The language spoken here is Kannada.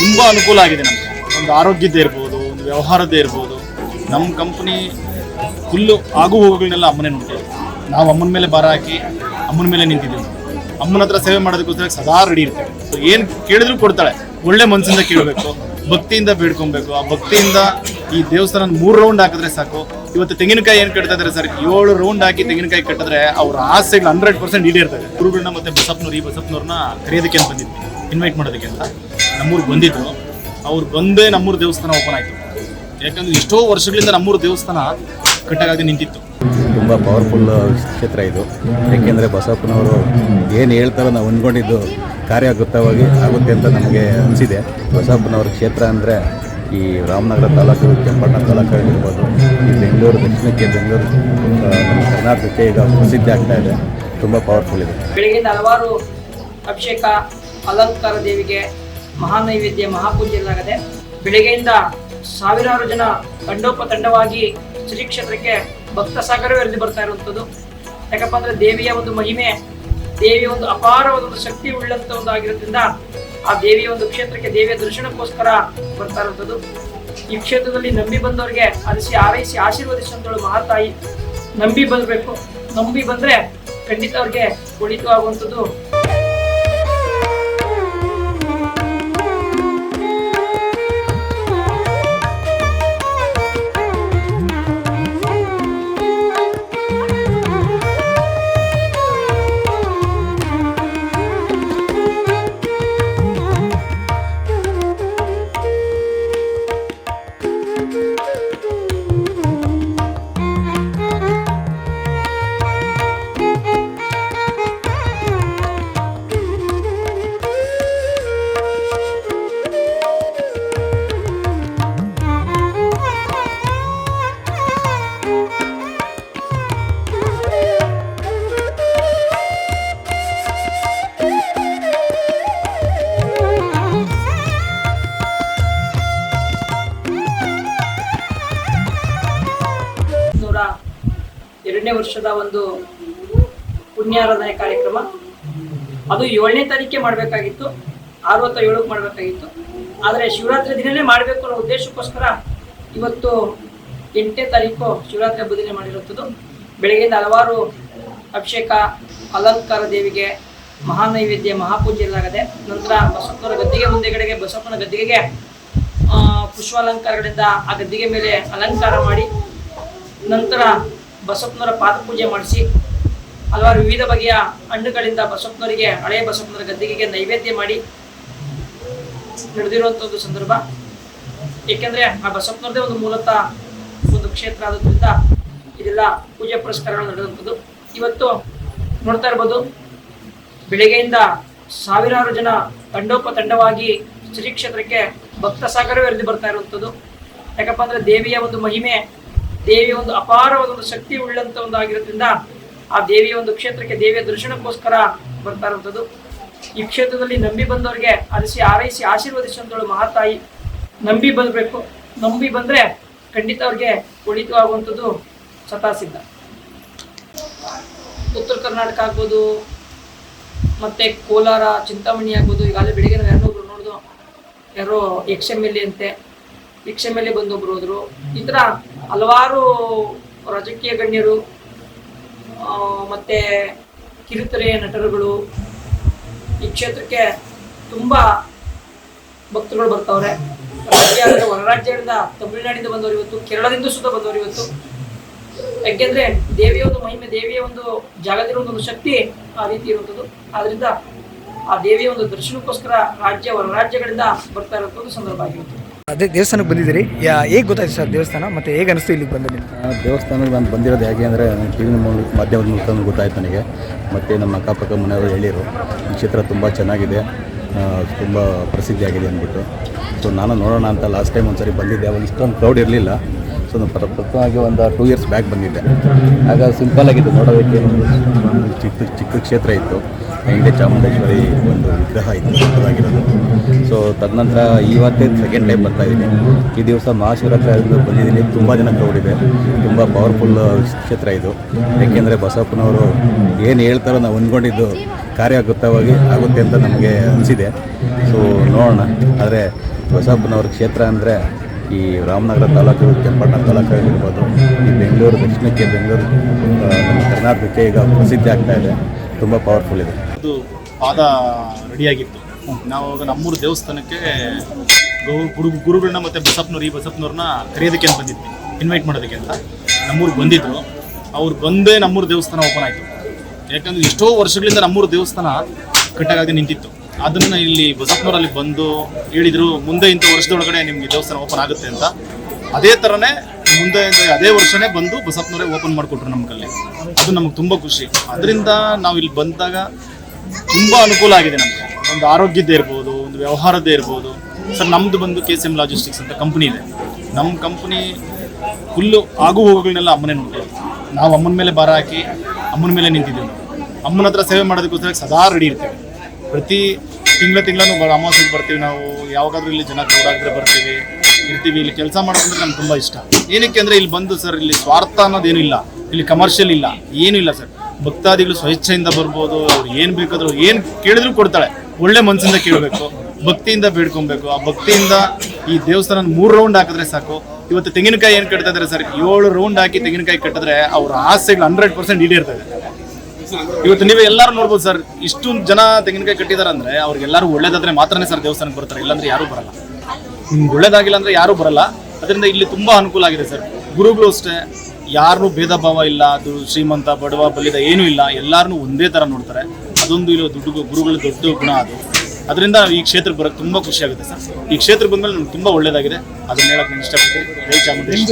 ತುಂಬ ಅನುಕೂಲ ಆಗಿದೆ ನಮಗೆ. ಒಂದು ಆರೋಗ್ಯದ್ದೇ ಇರ್ಬೋದು, ಒಂದು ವ್ಯವಹಾರದ್ದೇ ಇರ್ಬೋದು. ನಮ್ಮ ಕಂಪ್ನಿ ಫುಲ್ಲು ಆಗು ಹೋಗುಗಳನ್ನೆಲ್ಲ ಅಮ್ಮನೇ ನೋಡ್ತೀವಿ ನಾವು ಅಮ್ಮನ ಮೇಲೆ ಭಾರ ಹಾಕಿ ಅಮ್ಮನ ಮೇಲೆ ನಿಂತಿದ್ದೀವಿ. ಅಮ್ಮನ ಹತ್ರ ಸೇವೆ ಮಾಡೋದಕ್ಕೋಸ್ಕರ ಸದಾ ರೆಡಿ ಇರ್ತೀವಿ. ಸೊ ಏನು ಕೇಳಿದ್ರು ಕೊಡ್ತಾಳೆ. ಒಳ್ಳೆ ಮನಸ್ಸಿಂದ ಕೇಳಬೇಕು, ಭಕ್ತಿಯಿಂದ ಬೇಡ್ಕೊಬೇಕು. ಆ ಭಕ್ತಿಯಿಂದ ಈ ದೇವಸ್ಥಾನ ಮೂರು ರೌಂಡ್ ಹಾಕಿದ್ರೆ ಸಾಕು. ಇವತ್ತು ತೆಂಗಿನಕಾಯಿ ಏನು ಕಟ್ತಾ ಸರ್? ಏಳು ರೌಂಡ್ ಹಾಕಿ ತೆಂಗಿನಕಾಯಿ ಕಟ್ಟಿದ್ರೆ ಅವ್ರ ಆಸೆಗಳು ಹಂಡ್ರೆಡ್ ಪರ್ಸೆಂಟ್ ಈಡೇರ್ತವೆ. ಗುರುಗಳನ್ನ ಮತ್ತೆ ಬಸಪ್ಪನವ್ರು, ಈ ಬಸಪ್ಪನವ್ರನ್ನ ಕರೆಯೋದಕ್ಕೆ ಅಂತ ಬಂದಿದ್ವಿ. ಇನ್ವೈಟ್ ಮಾಡೋದಕ್ಕೆ ಅಂತ. ನಮ್ಮೂರಿಗೆ ಬಂದಿದ್ರು. ಅವ್ರು ಬಂದೇ ನಮ್ಮೂರು ದೇವಸ್ಥಾನ ಓಪನ್ ಆಯ್ತು. ಯಾಕಂದ್ರೆ ಎಷ್ಟೋ ವರ್ಷಗಳಿಂದ ನಮ್ಮೂರು ದೇವಸ್ಥಾನ ಕಟ್ಟಾಗಿ ನಿಂತಿತ್ತು. ತುಂಬ ಪವರ್ಫುಲ್ ಕ್ಷೇತ್ರ ಇದು. ಏಕೆಂದರೆ ಬಸಪ್ಪನವರು ಏನು ಹೇಳ್ತಾರೋ ನಾವು ಅಂದ್ಕೊಂಡಿದ್ದು ಕಾರ್ಯಗತವಾಗಿ ಆಗುತ್ತೆ ಅಂತ ನಮಗೆ ಅನಿಸಿದೆ. ಬಸಪ್ಪನವ್ರ ಕ್ಷೇತ್ರ ಅಂದರೆ ಈ ರಾಮನಗರ ತಾಲೂಕು ಕೆಂಪಣ್ಣ ತಾಲೂಕು ಆಗಿರ್ಬೋದು, ಈ ಬೆಂಗಳೂರು ದಕ್ಷಿಣಕ್ಕೆ ಬೆಂಗಳೂರು ಕರ್ನಾಟಕಕ್ಕೆ ಈಗ ಪ್ರಸಿದ್ಧಿ ಆಗ್ತಾ ಇದೆ. ತುಂಬ ಪವರ್ಫುಲ್ ಇದೆ. ಬೆಳಗ್ಗೆಯಿಂದ ಹಲವಾರು ಅಭಿಷೇಕ, ಅಲಂಕಾರ ದೇವಿಗೆ ಮಹಾನೈವೇದ್ಯ, ಮಹಾಪೂಜೆ ಇಲ್ಲಾಗದೆ ಬೆಳಗ್ಗೆಯಿಂದ ಸಾವಿರಾರು ಜನ ತಂಡೋಪತಂಡವಾಗಿ ಶ್ರೀ ಕ್ಷೇತ್ರಕ್ಕೆ ಭಕ್ತ ಸಾಗರವೇ ಹರಿದು ಬರ್ತಾ ಇರುವಂಥದ್ದು. ಯಾಕಪ್ಪ ಅಂದರೆ ದೇವಿಯ ಒಂದು ಮಹಿಮೆ, ದೇವಿಯ ಒಂದು ಅಪಾರವಾದ ಒಂದು ಶಕ್ತಿ ಉಳ್ಳಂತ ಒಂದು ಆಗಿರೋದ್ರಿಂದ ಆ ದೇವಿಯ ಒಂದು ಕ್ಷೇತ್ರಕ್ಕೆ ದೇವಿಯ ದರ್ಶನಕ್ಕೋಸ್ಕರ ಬರ್ತಾ ಇರುವಂಥದ್ದು. ಈ ಕ್ಷೇತ್ರದಲ್ಲಿ ನಂಬಿ ಬಂದವರಿಗೆ ಅರಿಸಿ, ಆರೈಸಿ ಆಶೀರ್ವದಿಸುವಂತಳು ಮಹಾತಾಯಿ, ನಂಬಿ ಬರಬೇಕು ನಂಬಿ ಬಂದ್ರೆ ಖಂಡಿತ ಅವ್ರಿಗೆ ಒಳಿತು ಎರಡನೇ ವರ್ಷದ ಒಂದು ಪುಣ್ಯಾರಾಧನೆ ಕಾರ್ಯಕ್ರಮ. ಅದು ಏಳನೇ ತಾರೀಕೆ ಮಾಡಬೇಕಾಗಿತ್ತು ಅರವತ್ತ ಏಳಕ್ಕೆ ಮಾಡಬೇಕಾಗಿತ್ತು. ಆದರೆ ಶಿವರಾತ್ರಿ ದಿನನೇ ಮಾಡಬೇಕು ಅನ್ನೋ ಉದ್ದೇಶಕ್ಕೋಸ್ಕರ ಇವತ್ತು ಎಂಟನೇ ತಾರೀಕು ಶಿವರಾತ್ರಿ ಹಬ್ಬ ದಿನ ಮಾಡಿರುವಂಥದ್ದು. ಬೆಳಗ್ಗೆಯಿಂದ ಹಲವಾರು ಅಭಿಷೇಕ, ಅಲಂಕಾರ ದೇವಿಗೆ ಮಹಾನೈವೇದ್ಯ, ಮಹಾಪೂಜೆ ಎಲ್ಲಾಗದೆ, ನಂತರ ಬಸಪ್ಪನ ಗದ್ದಿಗೆ ಮುಂದೆಗಡೆಗೆ ಬಸಪ್ಪನ ಗದ್ದಿಗೆಗೆ ಪುಷ್ಪಾಲಂಕಾರಗಳಿಂದ ಆ ಗದ್ದಿಗೆ ಮೇಲೆ ಅಲಂಕಾರ ಮಾಡಿ ನಂತರ ಬಸಪ್ಪನವರ ಪಾದಪೂಜೆ ಮಾಡಿಸಿ ಹಲವಾರು ವಿವಿಧ ಬಗೆಯ ಹಣ್ಣುಗಳಿಂದ ಬಸಪ್ಪನವರಿಗೆ, ಹಳೆ ಬಸಪ್ಪನವರ ಗದ್ದಿಗೆಗೆ ನೈವೇದ್ಯ ಮಾಡಿ ನಡೆದಿರುವಂಥ ಒಂದು ಸಂದರ್ಭ. ಏಕೆಂದರೆ ಆ ಬಸಪ್ಪನವ್ರದೇ ಒಂದು ಮೂಲತಃ ಒಂದು ಕ್ಷೇತ್ರ ಆದ್ರಿಂದ ಇದೆಲ್ಲ ಪೂಜೆ ಪುರಸ್ಕಾರಗಳು ನಡೆದಂಥದ್ದು. ಇವತ್ತು ನೋಡ್ತಾ ಇರ್ಬೋದು, ಬೆಳಿಗ್ಗೆಯಿಂದ ಸಾವಿರಾರು ಜನ ತಂಡೋಪತಂಡವಾಗಿ ಶ್ರೀ ಕ್ಷೇತ್ರಕ್ಕೆ ಭಕ್ತ ಸಾಗರವೇ ಹರಿದು ಬರ್ತಾ ಇರುವಂಥದ್ದು. ಯಾಕಪ್ಪ ಅಂದ್ರೆ ದೇವಿಯ ಒಂದು ಮಹಿಮೆ ದೇವಿಯ ಒಂದು ಅಪಾರವಾದ ಒಂದು ಶಕ್ತಿ ಉಳ್ಳಂತ ಒಂದು ಆಗಿರೋದ್ರಿಂದ ಆ ದೇವಿಯ ಒಂದು ಕ್ಷೇತ್ರಕ್ಕೆ ದೇವಿಯ ದರ್ಶನಕ್ಕೋಸ್ಕರ ಬರ್ತಾ ಇರುವಂಥದ್ದು ಈ ಕ್ಷೇತ್ರದಲ್ಲಿ ನಂಬಿ ಬಂದವರಿಗೆ ಅರಸಿ ಆರೈಸಿ ಆಶೀರ್ವದಿಸುವಂತಳು ಮಹಾತಾಯಿ ನಂಬಿ ಬರಬೇಕು. ನಂಬಿ ಬಂದ್ರೆ ಖಂಡಿತ ಅವ್ರಿಗೆ ಒಳಿತು ಆಗುವಂಥದ್ದು ಸದಾ ಸಿದ್ಧ ಉತ್ತರ ಕರ್ನಾಟಕ ಆಗ್ಬೋದು, ಮತ್ತೆ ಕೋಲಾರ, ಚಿಂತಾಮಣಿ ಆಗ್ಬೋದು, ಈಗಾಗಲೇ ಬೆಳಿಗ್ಗೆ ನಾವು ಯಾರನ್ನೊಬ್ರು ನೋಡಿದ್ರು ಯಾರೋ ಯಕ್ಷ ಎಲ್ ಅಂತೆ ಎಂ ಎಲ್ ಎ ಬಂದೊಬ್ರು ಹೋದ್ರು, ಈ ಥರ ಹಲವಾರು ರಾಜಕೀಯ ಗಣ್ಯರು ಮತ್ತು ಕಿರುತೆರೆಯ ನಟರುಗಳು ಈ ಕ್ಷೇತ್ರಕ್ಕೆ ತುಂಬ ಭಕ್ತರುಗಳು ಬರ್ತವ್ರೆ. ರಾಜ್ಯ ಅಂದರೆ ಹೊರ ರಾಜ್ಯಗಳಿಂದ ತಮಿಳುನಾಡಿಂದ ಬಂದವರು ಇವತ್ತು, ಕೇರಳದಿಂದ ಸುತ್ತ ಬಂದವರು ಇವತ್ತು. ಯಾಕೆಂದ್ರೆ ದೇವಿಯ ಒಂದು ಮಹಿಮೆ, ದೇವಿಯ ಒಂದು ಜಾಗದಲ್ಲಿರೋ ಒಂದು ಶಕ್ತಿ ಆ ರೀತಿ ಇರುವಂಥದ್ದು ಆದ್ರಿಂದ ಆ ದೇವಿಯ ಒಂದು ದರ್ಶನಕ್ಕೋಸ್ಕರ ರಾಜ್ಯ ಹೊರ ರಾಜ್ಯಗಳಿಂದ ಬರ್ತಾ ಇರುವಂಥದ್ದು ಸಂದರ್ಭ ಆಗಿರುತ್ತೆ. ಅದೇ ದೇವಸ್ಥಾನಕ್ಕೆ ಬಂದಿದ್ದೀರಿ. ಯಾ ಹೇಗೆ ಗೊತ್ತಾಯ್ತು ಸರ್ ದೇವಸ್ಥಾನ ಮತ್ತು ಹೇಗೆ ಅನಿಸ್ತು ಇಲ್ಲಿಗೆ ಬಂದ ದೇವಸ್ಥಾನಕ್ಕೆ ನಾನು ಬಂದಿರೋದು ಹೇಗೆ ಅಂದರೆ ಟಿ ವಿ ಮೂಲಕ ಮಾಧ್ಯಮದ ಮೂಲಕ ಗೊತ್ತಾಯ್ತು ನನಗೆ. ಮತ್ತು ನಮ್ಮ ಅಕ್ಕಪಕ್ಕ ಮನೆಯವರು ಹೇಳಿದರು ಈ ಕ್ಷೇತ್ರ ತುಂಬ ಚೆನ್ನಾಗಿದೆ ತುಂಬ ಪ್ರಸಿದ್ಧಿಯಾಗಿದೆ ಅಂದ್ಬಿಟ್ಟು. ಸೊ ನಾನು ನೋಡೋಣ ಅಂತ ಲಾಸ್ಟ್ ಟೈಮ್ ಒಂದು ಸರಿ ಬಂದಿದ್ದೆ ಅವಾಗ ಇಷ್ಟೊಂದು ಕ್ರೌಡ್ ಇರಲಿಲ್ಲ. ಸೊ ನಾನು ಪ್ರ ಪ್ರಥಮವಾಗಿ ಒಂದು ಟೂ ಇಯರ್ಸ್ ಬ್ಯಾಕ್ ಬಂದಿದ್ದೆ. ಆಗ ಸಿಂಪಲ್ ಆಗಿತ್ತು ನೋಡೋದಕ್ಕೆ ಒಂದು ಚಿಕ್ಕ ಚಿಕ್ಕ ಕ್ಷೇತ್ರ ಇತ್ತು. ಹಿಂದೆ ಚಾಮುಂಡೇಶ್ವರಿ ಒಂದು ವಿಗ್ರಹ ಇತ್ತು ದೊಡ್ಡದಾಗಿರೋದು ಸೊ ತದನಂತರ ಇವತ್ತೇ ಸೆಕೆಂಡ್ ಟೈಮ್ ಬರ್ತಾ ಇದ್ದೀನಿ ಈ ದಿವಸ ಮಹಾಶಿವರಾತ್ರಿ ಆದ್ರಿಂದ ಬಂದಿದ್ದೀನಿ. ತುಂಬ ಜನ ಕ್ರೌಡ್ ಇದೆ. ತುಂಬ ಪವರ್ಫುಲ್ ಕ್ಷೇತ್ರ ಇದು. ಏಕೆಂದರೆ ಬಸಪ್ಪನವರು ಏನು ಹೇಳ್ತಾರೋ ನಾವು ಅಂದ್ಕೊಂಡಿದ್ದು ಕಾರ್ಯಗತವಾಗಿ ಆಗುತ್ತೆ ಅಂತ ನಮಗೆ ಅನಿಸಿದೆ. ಸೊ ನೋಡೋಣ. ಆದರೆ ಬಸಪ್ಪನವ್ರ ಕ್ಷೇತ್ರ ಅಂದರೆ ಈ ರಾಮನಗರ ತಾಲೂಕು, ಕೆಂಪಣ್ಣ ತಾಲೂಕು ಆಗಿರ್ಬೋದು, ಈ ಬೆಂಗಳೂರು, ದಕ್ಷಿಣಕ್ಕೆ ಬೆಂಗಳೂರು ನಮ್ಮ ಕರ್ನಾಟಕಕ್ಕೆ ಈಗ ಪ್ರಸಿದ್ಧಿ ಆಗ್ತಾ ಇದೆ. ತುಂಬ ಪವರ್ಫುಲ್ ಇದೆ. ಅದು ಪಾದ ರೆಡಿಯಾಗಿತ್ತು. ನಾವು ನಮ್ಮೂರು ದೇವಸ್ಥಾನಕ್ಕೆ ಗುರು ಗುರುಗಳನ್ನ ಮತ್ತು ಬಸಪ್ಪನವ್ರು, ಈ ಬಸಪ್ನವ್ರನ್ನ ಕರೆಯೋದಕ್ಕೆ ಅಂತ ಬಂದಿದ್ವಿ. ಇನ್ವೈಟ್ ಮಾಡೋದಕ್ಕೆ ಅಂತ. ನಮ್ಮೂರು ಬಂದಿದ್ರು. ಅವ್ರು ಬಂದೇ ನಮ್ಮೂರು ದೇವಸ್ಥಾನ ಓಪನ್ ಆಯಿತು. ಯಾಕಂದ್ರೆ ಎಷ್ಟೋ ವರ್ಷಗಳಿಂದ ನಮ್ಮೂರು ದೇವಸ್ಥಾನ ಕಟ್ಟಾಗದೆ ನಿಂತಿತ್ತು. ಅದನ್ನು ಇಲ್ಲಿ ಬಸಪ್ಪನವರಲ್ಲಿ ಬಂದು ಹೇಳಿದರು, ಮುಂದೆ ಇಂಥ ವರ್ಷದೊಳಗಡೆ ನಿಮಗೆ ದೇವಸ್ಥಾನ ಓಪನ್ ಆಗುತ್ತೆ ಅಂತ. ಅದೇ ಥರನೇ ಮುಂದೆ ಅದೇ ವರ್ಷನೇ ಬಂದು ಬಸಪ್ಪನವರೇ ಓಪನ್ ಮಾಡಿಕೊಟ್ರು ನಮ್ಮ ಅದು ನಮಗೆ ತುಂಬ ಖುಷಿ. ಅದರಿಂದ ನಾವು ಇಲ್ಲಿ ಬಂದಾಗ ತುಂಬ ಅನುಕೂಲ ಆಗಿದೆ ನಮಗೆ. ಒಂದು ಆರೋಗ್ಯದ್ದೇ ಇರ್ಬೋದು, ಒಂದು ವ್ಯವಹಾರದ್ದೇ ಇರ್ಬೋದು. ಸರ್ ನಮ್ಮದು ಬಂದು ಕೆ ಸಿ ಎಂ ಲಾಜಿಸ್ಟಿಕ್ಸ್ ಅಂತ ಕಂಪ್ನಿ ಇದೆ. ನಮ್ಮ ಕಂಪ್ನಿ ಫುಲ್ಲು ಆಗು ಹೋಗುಗಳನ್ನೆಲ್ಲ ಅಮ್ಮನೇ ನೋಡ್ಕೊಳ್ಳೋದು ನಾವು ಅಮ್ಮನ ಮೇಲೆ ಭಾರ ಹಾಕಿ ಅಮ್ಮನ ಮೇಲೆ ನಿಂತಿದ್ದೀವಿ. ಅಮ್ಮನ ಹತ್ರ ಸೇವೆ ಮಾಡೋದಕ್ಕೋಸ್ಕರ ಸದಾ ರೆಡಿ ಇರ್ತೀವಿ. ಪ್ರತಿ ತಿಂಗಳ ತಿಂಗಳೂ ಅಮಾವಾಸ್ಯೆಗೆ ಬರ್ತೀವಿ ನಾವು. ಯಾವಾಗಾದ್ರೂ ಇಲ್ಲಿ ಜನ ಕ್ರೌಡ್ ಬರ್ತೀವಿ. ಇರ್ತೀವಿ. ಇಲ್ಲಿ ಕೆಲಸ ಮಾಡೋದಂದ್ರೆ ನಮ್ಗೆ ತುಂಬ ಇಷ್ಟ. ಏನಕ್ಕೆ ಅಂದರೆ ಇಲ್ಲಿ ಬಂದು ಸರ್, ಇಲ್ಲಿ ಸ್ವಾರ್ಥ ಅನ್ನೋದೇನು ಇಲ್ಲ. ಇಲ್ಲಿ ಕಮರ್ಷಿಯಲ್ ಇಲ್ಲ. ಏನೂ ಇಲ್ಲ ಸರ್. ಭಕ್ತಾದಿಗಳು ಸ್ವಇಚ್ಛೆಯಿಂದ ಬರ್ಬೋದು, ಅವ್ರು ಏನು ಬೇಕಾದ್ರೂ ಏನು ಕೇಳಿದ್ರು ಕೊಡ್ತಾಳೆ. ಒಳ್ಳೆ ಮನಸ್ಸಿಂದ ಕೇಳಬೇಕು, ಭಕ್ತಿಯಿಂದ ಬೇಡ್ಕೊಬೇಕು. ಆ ಭಕ್ತಿಯಿಂದ ಈ ದೇವಸ್ಥಾನ ಮೂರು ರೌಂಡ್ ಹಾಕಿದ್ರೆ ಸಾಕು. ಇವತ್ತು ತೆಂಗಿನಕಾಯಿ ಏನು ಕಟ್ತಾ ಇದ್ದಾರೆ ಸರ್? ಏಳು ರೌಂಡ್ ಹಾಕಿ ತೆಂಗಿನಕಾಯಿ ಕಟ್ಟಿದ್ರೆ ಅವ್ರ ಆಸೆಗಳು ಹಂಡ್ರೆಡ್ ಪರ್ಸೆಂಟ್ ಇದೆ. ಇವತ್ತು ನೀವು ಎಲ್ಲರೂ ನೋಡ್ಬೋದು ಸರ್, ಇಷ್ಟೊಂದು ಜನ ತೆಂಗಿನಕಾಯಿ ಕಟ್ಟಿದ್ದಾರೆ ಅಂದ್ರೆ ಅವ್ರಿಗೆಲ್ಲರೂ ಒಳ್ಳೇದಾದ್ರೆ ಮಾತ್ರನೇ ಸರ್ ದೇವಸ್ಥಾನಕ್ಕೆ ಬರ್ತಾರೆ, ಇಲ್ಲಾಂದ್ರೆ ಯಾರೂ ಬರಲ್ಲ. ನಿಮ್ಗೆ ಒಳ್ಳೇದಾಗಿಲ್ಲ ಅಂದ್ರೆ ಯಾರೂ ಬರಲ್ಲ. ಅದರಿಂದ ಇಲ್ಲಿ ತುಂಬಾ ಅನುಕೂಲ ಆಗಿದೆ ಸರ್. ಗುರುಗಳು ಅಷ್ಟೇ ಯಾರು ಭೇದ ಭಾವ ಇಲ್ಲ, ಅದು ಶ್ರೀಮಂತ, ಬಡವ, ಬಲಿದ ಏನೂ ಇಲ್ಲ. ಎಲ್ಲರನ್ನೂ ಒಂದೇ ಥರ ನೋಡ್ತಾರೆ. ಅದೊಂದು ಇಲ್ಲ ದುಡ್ಡು, ಗುರುಗಳ ದೊಡ್ಡ ಗುಣ ಅದು. ಅದರಿಂದ ಈ ಕ್ಷೇತ್ರಕ್ಕೆ ಬರೋಕ್ಕೆ ತುಂಬ ಖುಷಿ ಆಗುತ್ತೆ ಸರ್. ಈ ಕ್ಷೇತ್ರಕ್ಕೆ ಬಂದ್ಮೇಲೆ ನಮ್ಗೆ ತುಂಬ ಒಳ್ಳೇದಾಗಿದೆ. ಅದನ್ನ ಹೇಳಕ್ಕೆ ನಾನು ಇಷ್ಟಪಡ್ತೀನಿ. ಜೈ ಚಾಮುಂಡೇಶ್ವರಿ.